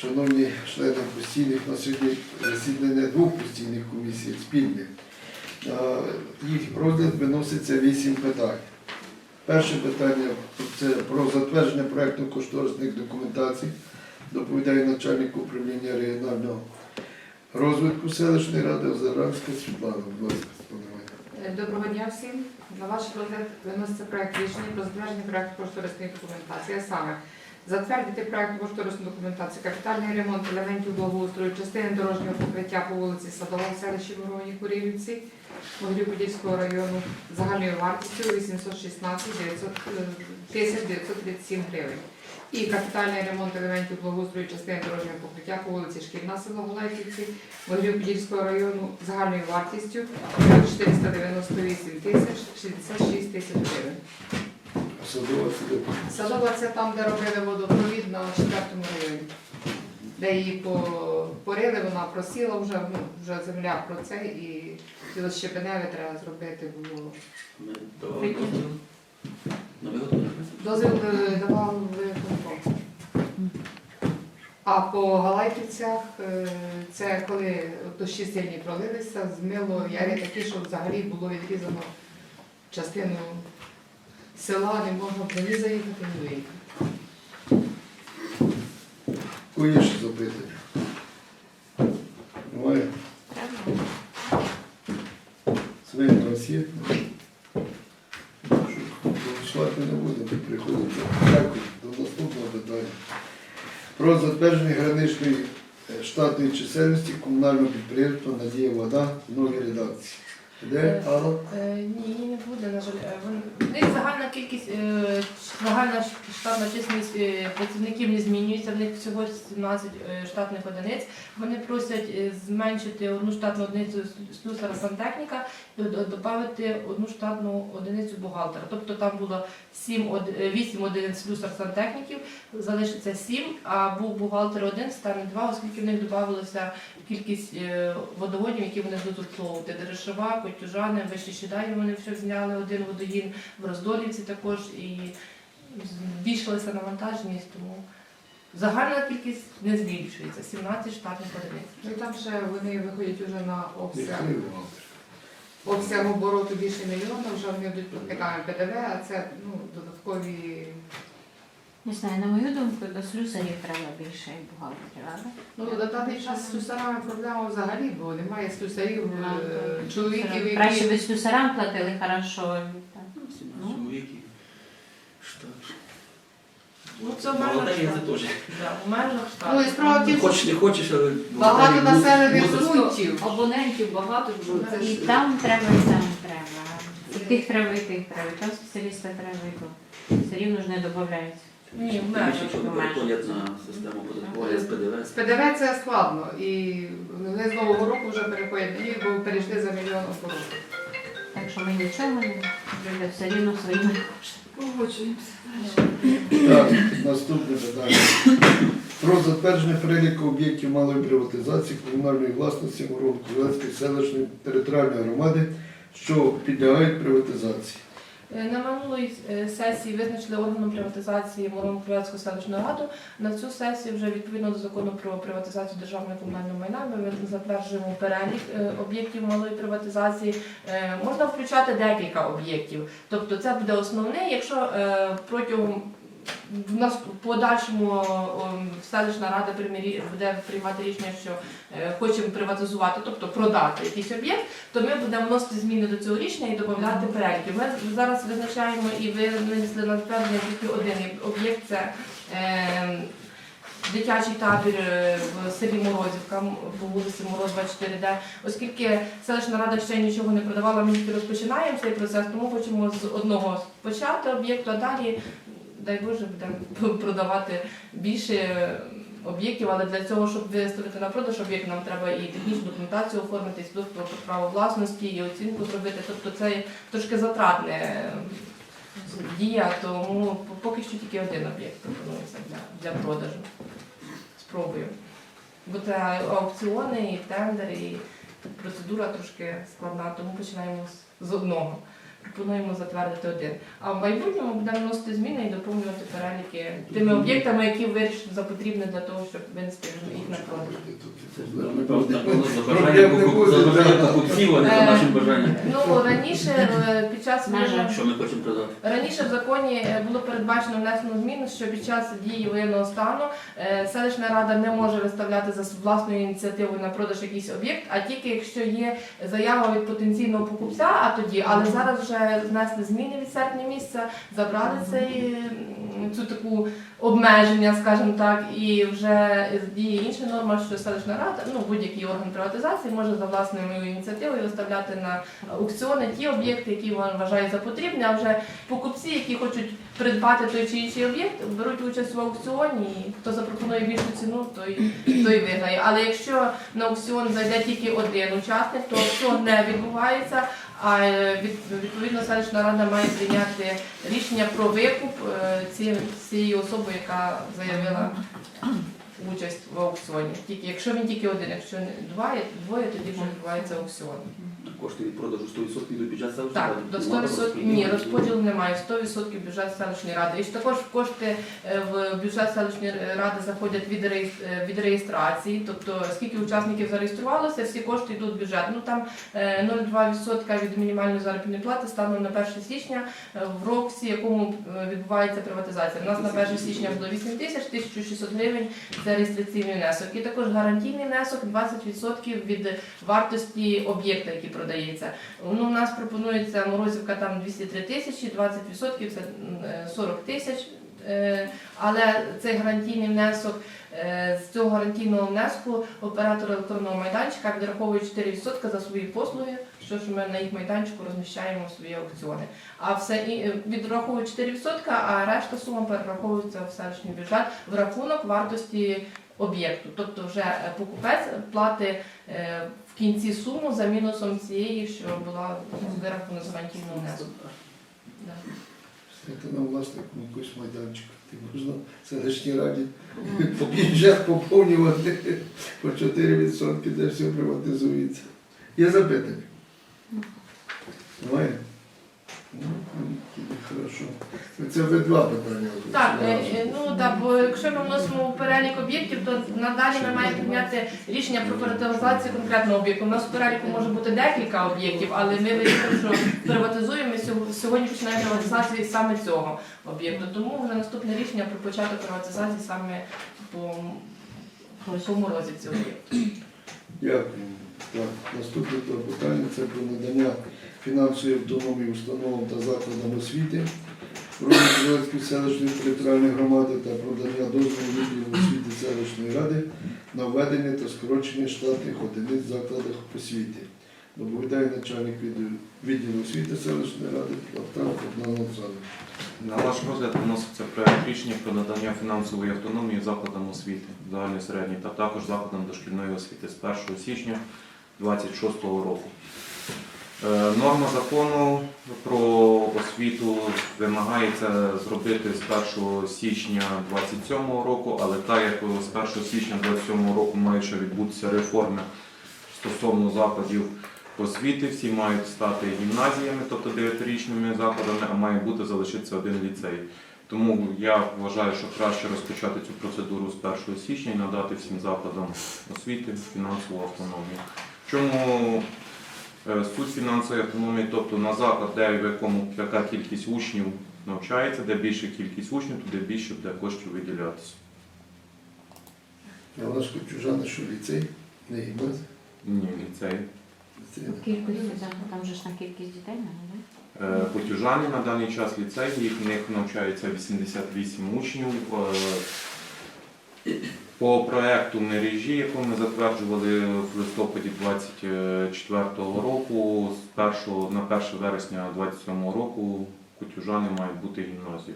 Шановні члени постійних на сьогодні засідання двох постійних комісій спільних. Їх розгляд виноситься вісім питань. Перше питання це про затвердження проєкту кошторисних документацій. Доповідає начальник управління регіонального розвитку селищної ради Озеранська Світлана. Е, Доброго дня всім. На ваш розгляд виноситься проект рішення про затвердження проекту кошторисної документації. А саме затвердити проект кошторисної документації, капітальний ремонт елементів благоустрою, частини дорожнього покриття по вулиці Садова в селищі Вороній Курівці, Могилів-Подільського району загальною вартістю 816 900, е, 937 гривень. І капітальний ремонт елементів благоустрою частини дорожнього покриття по вулиці Шкільна село Гулайківці, Могилів-Подільського району загальною вартістю 498 тисяч 66 тисяч гривень. Садова сюди. Садова це там, де робили водопровід на четвертому районі. Де її порили, вона просіла вже, ну, вже земля про це і тіло щебеневе треба зробити було. Ми давали дозвіл. На виготовлення. Дозвіл е, давав виконком. А по Галайківцях е, це коли дощі сильні пролилися, змило яри такі, що взагалі було відрізано частину села, не можна було ні заїхати, ні виїхати. Є ще запитання? Немає? Свинь у вас є? Не будемо, приходимо. Дякую. До наступного питання. Про затвердження граничної штатної чисельності комунального підприємства Надія Вода в новій редакції. Де Алла? Е, Ні, не буде, на жаль. Е, вон- В них загальна кількість, е, загальна штатна чисельність е, працівників не змінюється, в них всього 17 е, штатних одиниць. Вони просять е, зменшити одну штатну одиницю с- слюсара сантехніка і додати одну штатну одиницю бухгалтера. Тобто там було 7, 8 одиниць слюсар сантехніків, залишиться 7, а був бухгалтер один, стане 2, оскільки в них додавалося кількість е, водогонів, які вони будуть обслуговувати. Дерешова, Котюжани, Вищі Щедані вони вже зняли один водогін, в Роздолівці також і збільшилася навантаженість, тому загальна кількість не збільшується, 17 штатних одиниць. Ну і там ще вони виходять вже на обсяг, обсяг обороту більше мільйона, вже вони йдуть ПДВ, а це ну, додаткові. Не знаю, на мою думку, до слюсарів треба більше бухгалтерів, але Ну, на даний час з слюсарами проблема взагалі, бо немає слюсарів, е, чоловіків, краще які би слюсарам платили хорошо. Ну. Чоловіки. Штат. Ну це в межах Волонтерія це штату. теж. Да, в межах Ну, і штату. справа в тім, що Хочеш, не хочеш, але... багато волонтерів населених мусить- пунктів. Абонентів багато ж було. Це І ж там треба, і там треба. І тих треба, і тих треба. І там спеціаліста треба, і тут. Все рівно ж не додають. Ні, в Тим більше, межах. Якщо не переходять на систему податкування з ПДВ. З ПДВ це складно. І вони з нового року вже переходять них, бо перейшли за мільйон оборотів. Так що ми нічого не буде все рівно своїми коштами. погоджуємося. Так, наступне питання. Про затвердження переліку об'єктів малої приватизації комунальної власності Муромко-Кулецької селищної територіальної громади, що підлягають приватизації. Е, На минулої е, сесії визначили органом приватизації Муромко-Кривецьку селищну раду. На цю сесію вже відповідно до закону про приватизацію державного комунального майна ми затверджуємо перелік е, об'єктів малої приватизації. Можна включати декілька об'єктів. Тобто це буде основний, якщо протягом в нас подальшому селищна рада буде приймати рішення, що е, хочемо приватизувати, тобто продати якийсь об'єкт, то ми будемо вносити зміни до цього рішення і додати переліки. Ми зараз визначаємо і ви винесли на затвердження тільки один об'єкт це е, дитячий табір е, в селі Морозівка по вулиці Морозова 4D. Оскільки селищна рада ще нічого не продавала, ми тільки розпочинаємо цей процес, тому хочемо з одного почати об'єкту, а далі, дай Боже, будемо продавати більше об'єктів, але для цього, щоб виставити на продаж об'єкт, нам треба і технічну документацію оформити, і про право власності, і оцінку зробити. Тобто це трошки затратне дія, тому поки що тільки один об'єкт пропонується для, для продажу. Спробую. Бо це аукціони, і тендер, і процедура трошки складна, тому починаємо з одного. Пропонуємо затвердити один. А в майбутньому будемо вносити зміни і доповнювати переліки тими об'єктами, які вирішили за потрібне для того, щоб винести їх на продаж. Покупців, а не за Е. Ну раніше е, під час Що ми хочемо продати? Раніше в законі е, було передбачено внесено зміну, що під час дії воєнного стану селищна рада не може виставляти за власною ініціативою на продаж якийсь об'єкт, а тільки якщо є заява від потенційного покупця, а тоді, але зараз вже внесли зміни від серпня місяця, забрали цей цю таку обмеження, скажімо так, і вже діє інша норма, що селищна рада, ну будь-який орган приватизації може за власною ініціативою виставляти на аукціони ті об'єкти, які він вважає за потрібне, а вже покупці, які хочуть придбати той чи інший об'єкт, беруть участь в аукціоні, і хто запропонує більшу ціну, той, той виграє. Але якщо на аукціон зайде тільки один учасник, то аукціон не відбувається, а е, відповідно селищна рада має прийняти рішення про викуп е, цієї особи, яка заявила участь в аукціоні. Тільки якщо він тільки один, якщо не двоє, двоє тоді відбувається аукціон. Кошти від продажу 100% йдуть бюджет селищної Так, ради. до 100% ні, розподілу немає. 100% бюджет селищної ради. І ж також кошти е, в бюджет селищної ради заходять від реєс- е, від реєстрації. Тобто скільки учасників зареєструвалося, всі кошти йдуть в бюджет. Ну там е, 0,2% від мінімальної заробітної плати станом на 1 січня е, в році, якому е, відбувається приватизація. У нас на 1 січня було 8 тисяч, 1600 гривень це реєстраційний внесок. І також гарантійний внесок 20% від вартості об'єкта, який продається. Ну, у нас пропонується морозівка там 203 тисячі, 20% це е, 40 тисяч. Е, Але цей гарантійний внесок е, з цього гарантійного внеску оператор електронного майданчика відраховує 4% за свої послуги, що ж ми на їх майданчику розміщаємо свої аукціони. А все і е, відраховують 4%, а решта сума перераховується в селищний бюджет в рахунок вартості об'єкту. Тобто вже е, покупець платить е, в кінці суму за мінусом цієї, що була вирахована з гарантійного внеску. Да. Це на власнику якийсь майданчик. Ти можна в селищній раді по бюджет поповнювати по 4%, де все приватизується. Є запитання? Немає? Ну, хорошо. Це ви два питання. Так, е, е, ну так, бо якщо ми вносимо перелік об'єктів, то надалі ми маємо прийняти рішення про приватизацію конкретного об'єкту. У нас в переліку може бути декілька об'єктів, але ми вирішили, що приватизуємо і сьогодні- сьогодні починаємо приватизацію саме цього об'єкту. Тому вже наступне рішення про початок приватизації саме по, по морозівці об'єкту. Дякую. Так, наступне питання це про надання фінансової автономії установам та закладам освіти Розвитку селищної територіальної громади та про надання дозволу відділу освіти селищної ради на введення та скорочення штатних одиниць в закладах освіти. Доповідає начальник відділу, освіти селищної ради Платан Богдан Олександрович. На ваш розгляд виноситься проект рішення про надання фінансової автономії закладам освіти, загальної середньої та також закладам дошкільної освіти з 1 січня 2026 року. Е, Норма закону про освіту вимагається зробити з 1 січня 2027 року, але так як з 1 січня 2027 року мають ще відбутися реформи стосовно закладів освіти, всі мають стати гімназіями, тобто 9-річними закладами, а має бути залишитися один ліцей. Тому я вважаю, що краще розпочати цю процедуру з 1 січня і надати всім закладам освіти фінансову автономію. Чому суть фінансової автономії, тобто на заклад, де в якому яка кількість учнів навчається, де більша кількість учнів, туди більше буде коштів виділятися. Я у нас чужана, що ліцей, не гімназія. Ні, ліцей. Кількість, там же ж на кількість дітей, не Е, Потюжані на даний час ліцей, їх в них навчається 88 учнів. По проекту мережі, яку ми затверджували в листопаді 2024 року, з 1, на 1 вересня 2027 року Котюжани мають бути гімназією.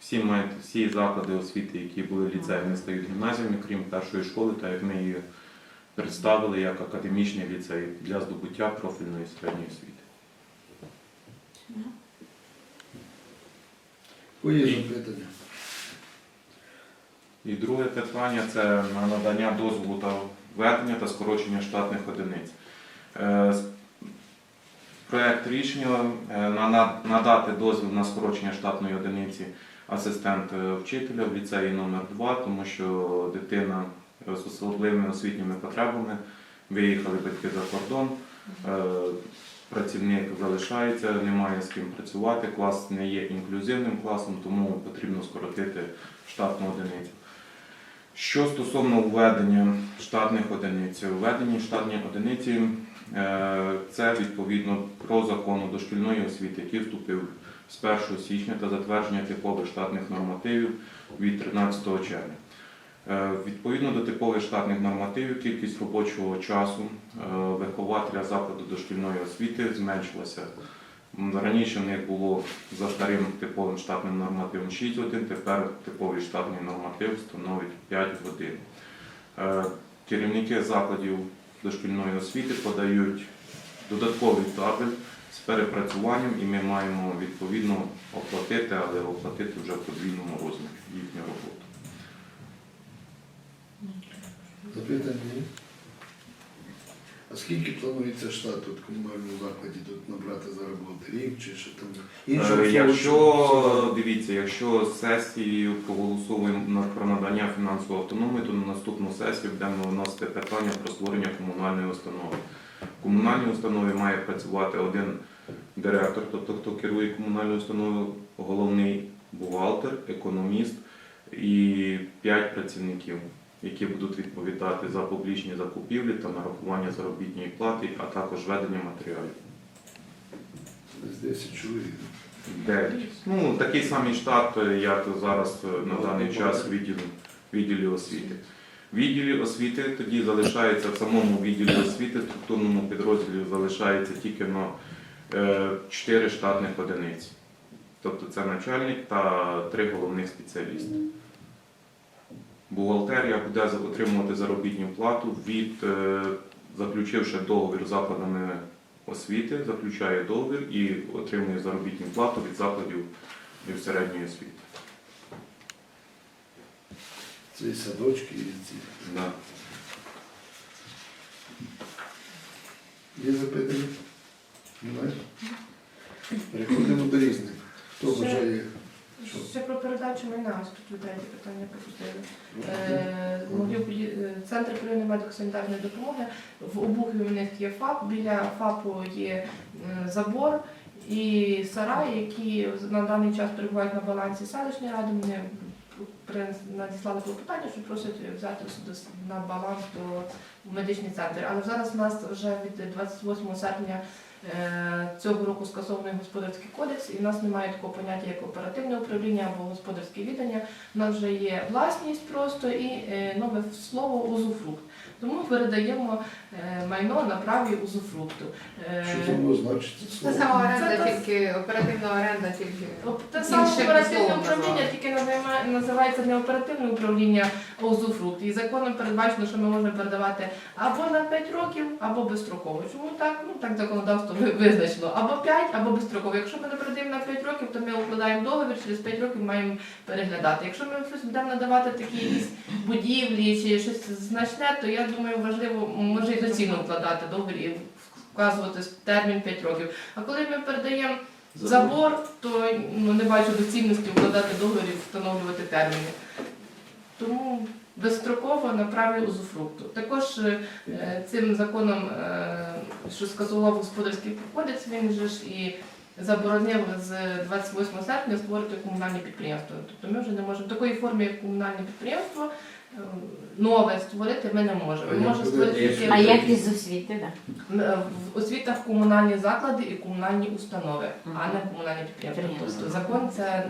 Всі, мають, всі заклади освіти, які були ліцеями, стають гімназіями, крім першої школи, так як ми її представили як академічний ліцей для здобуття профільної середньої освіти. Є запитання? І друге питання це на надання дозволу та введення та скорочення штатних одиниць. Е, Проект рішення е, на- на- надати дозвіл на скорочення штатної одиниці асистент вчителя в ліцеї номер 2 тому що дитина з особливими освітніми потребами виїхали батьки за кордон. е, Працівник залишається, немає з ким працювати, клас не є інклюзивним класом, тому потрібно скоротити штатну одиницю. Що стосовно введення штатних одиниць, введені штатні одиниці е, це відповідно про закону дошкільної освіти, який вступив з 1 січня та затвердження типових штатних нормативів від 13 червня. Е, Відповідно до типових штатних нормативів, кількість робочого часу е, вихователя закладу дошкільної освіти зменшилася. М, Раніше в них було за старим типовим штатним нормативом 6 годин, тепер типовий штатний норматив становить 5 годин. Е, Керівники закладів дошкільної освіти подають додатковий табель з перепрацюванням, і ми маємо відповідно оплатити, але оплатити вже в подвійному розмірі їхню роботу. Запитання? А скільки планується штат тут комунальному закладі тут набрати за роботу? Рік чи що там? Іншого Е, Якщо дивіться, якщо сесією проголосуємо на- про надання фінансової автономії, то на наступну сесію будемо виносити питання про створення комунальної установи. В комунальній установі має працювати один директор, тобто хто керує комунальною установою, головний бухгалтер, економіст і п'ять працівників, які будуть відповідати за публічні закупівлі та нарахування заробітної плати, а також ведення матеріалів. Десь 10 чоловік. Дев'ять. Ну, такий самий штат, е, як зараз е, на даний час в відділі, відділі освіти. Відділі освіти тоді залишається в самому відділі освіти, структурному підрозділі залишається тільки на 4 штатних одиниць. Тобто це начальник та три головних спеціалісти. Бухгалтерія буде отримувати заробітну плату від, е, заключивши договір з закладами освіти, заключає договір і отримує заробітну плату від закладів і середньої освіти. Це і садочки, і ці. Да. Є запитання? Немає? Переходимо до різних. Хто бажає? Ще про передачу майна, ось тут третє питання пропустили. Е, могли е, Центр первинної медико-санітарної допомоги. В Обухові у них є ФАП, біля ФАПу є е, забор і сарай, які на даний час перебувають на балансі селищної ради. Вони надіслали клопотання, що просять взяти на баланс до в медичний центр. Але зараз у нас вже від 28 серпня цього року скасований господарський кодекс, і в нас немає такого поняття, як оперативне управління або господарське віддання. У нас вже є власність просто і е, нове слово узуфрукт. Тому передаємо е, майно на праві узуфрукту. Е, Що це значить? слово? сама оренда, Це та- тільки оперативна оренда, тільки. Те саме оперативне управління, тільки називається не оперативне управління, а узуфрукт. І законом передбачено, що ми можемо передавати або на 5 років, або безстроково. Чому так? Ну так законодавство ви- визначено. Або 5, або безстроково. Якщо ми не передаємо на 5 років, то ми укладаємо договір, через 5 років маємо переглядати. Якщо ми щось будемо надавати такі якісь будівлі чи щось значне, то я думаю, важливо, може і доцільно вкладати договір і вказувати термін 5 років. А коли ми передаємо забор, то ну, не бачу доцільності вкладати договір і встановлювати терміни. Тому безстроково на праві узуфрукту. Також е, цим законом, е, що скасував господарський кодекс, він же ж і заборонив з 28 серпня створити комунальні підприємства. Тобто ми вже не можемо такої формі, як комунальне підприємство, нове створити ми не можемо. Ми можемо створити тільки А як із освіти, так? М, в освітах комунальні заклади і комунальні установи, а не комунальні підприємства. Підприємства. Тобто закон це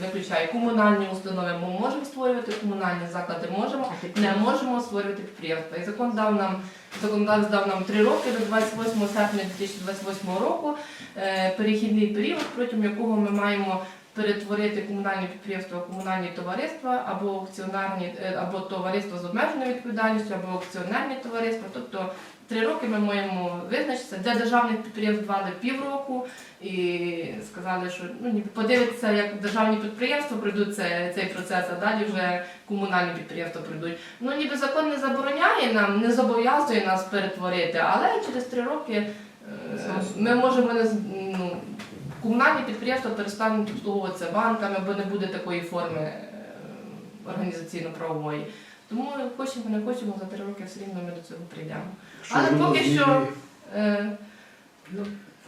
не виключає. Комунальні установи ми можемо створювати, комунальні заклади можемо, не можемо створювати підприємства. І закон дав нам законодавець дав нам три роки до 28 серпня 2028 року. е, Перехідний період, протягом якого ми маємо перетворити комунальні підприємства комунальні товариства або акціонарні, е, або товариство з обмеженою відповідальністю, або акціонерні товариства. Тобто три роки ми маємо визначитися. Для державних підприємств дали півроку і сказали, що ну ніби подивитися, як державні підприємства пройдуть це, цей процес, а далі вже комунальні підприємства прийдуть. Ну ніби закон не забороняє нам, не зобов'язує нас перетворити, але через три роки Е, Ми можемо не комунальні підприємства перестануть обслуговуватися банками, бо не буде такої форми е, організаційно-правової. Тому хочемо, не хочемо, за три роки все рівно ми до цього прийдемо. Що Але воно поки що- змінює? Е,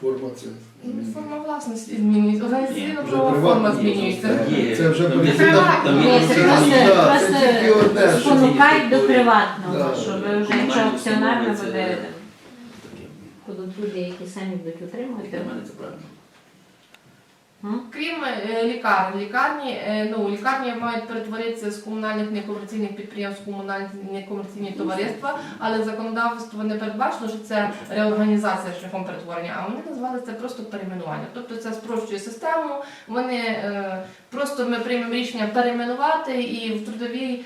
Форма це ну. Форма власності змінюється, Вже приватна форма змінюється. Є. Це вже там є це просто, Да, це просто тільки одне, що спонукають до приватного, щоб вже якщо акціонерне буде, будуть люди, які самі будуть утримувати. Для мене це правильно. Крім е, лікарень, лікарні, е, ну, лікарні мають перетворитися з комунальних некомерційних підприємств в комунальні некомерційні товариства, але законодавство не передбачено, що це реорганізація шляхом перетворення, а вони назвали це просто перейменування. Тобто це спрощує систему. Вони е, просто ми приймемо рішення перейменувати і в трудовій.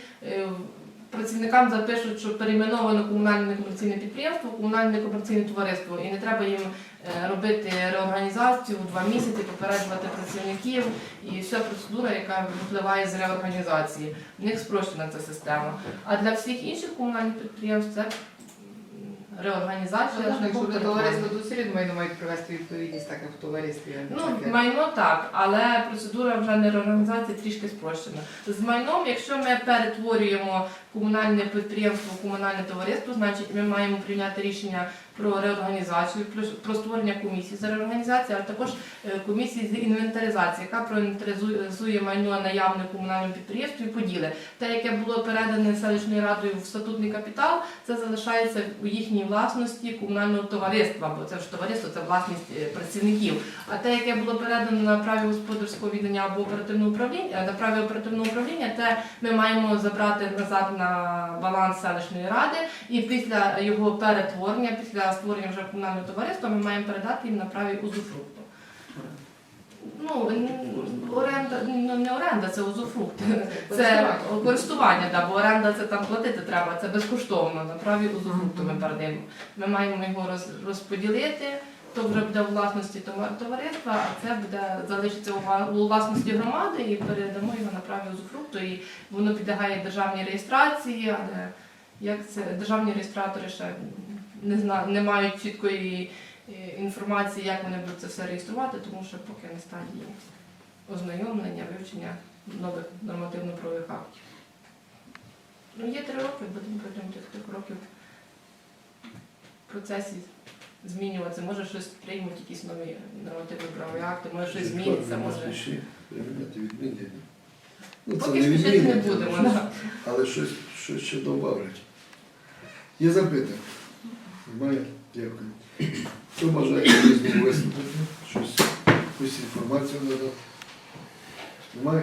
Працівникам запишуть, що перейменовано комунальне некомерційне підприємство, комунальне некомерційне товариство, і не треба їм е, робити реорганізацію два місяці, попереджувати працівників і вся процедура, яка випливає з реорганізації. В них спрощена ця система. А для всіх інших комунальних підприємств це реорганізація. Якщо шляхом товариство до майно мають привести відповідність, так як в товаристві. Ну, Таке. майно так, але процедура вже не реорганізації трішки спрощена. З майном, якщо ми перетворюємо комунальне підприємство комунальне товариство, значить ми маємо прийняти рішення про реорганізацію, про створення комісії за реорганізацію, а також е, комісії з інвентаризації, яка проінвентаризує майно наявне в комунальному підприємстві і поділи. Те, яке було передане селищною радою в статутний капітал, це залишається у їхній власності комунального товариства, бо це ж товариство, це власність е, працівників. А те, яке було передано на праві господарського віддання або оперативного управління, на праві оперативного управління, те ми маємо забрати назад на баланс селищної ради, і після його перетворення, після створення вже комунального товариства, ми маємо передати їм на праві узуфрукту. Ну, оренда, ну не оренда, це узуфрукт. Це користування, да, бо оренда це там платити треба, це безкоштовно. На праві узуфрукту ми передаємо. Ми маємо його розподілити. То вже буде у власності товариства, а це буде залишиться у власності громади і передамо його на праві узуфрукту. І воно підлягає державній реєстрації, але як це державні реєстратори ще не зна, не мають чіткої е, інформації, як вони будуть це все реєструвати, тому що поки не стадії ознайомлення, вивчення нових нормативно-правових актів. Ну, є три роки, будемо протягом тих трьох років в процесі змінюватися. Може щось приймуть якісь нові нормативно-правові акти, може щось зміниться, може. Прийняти відмінення. Ну, це Поки не спішити не відмінення, будемо. да. але щось, щось ще добавлять. Є запитання? Немає? Дякую. Хто бажає різному виступити? Щось, якусь інформацію надати? Немає?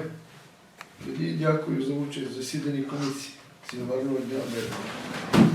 Тоді дякую за участь в засіданні комісії. Всім гарного дня. мирного.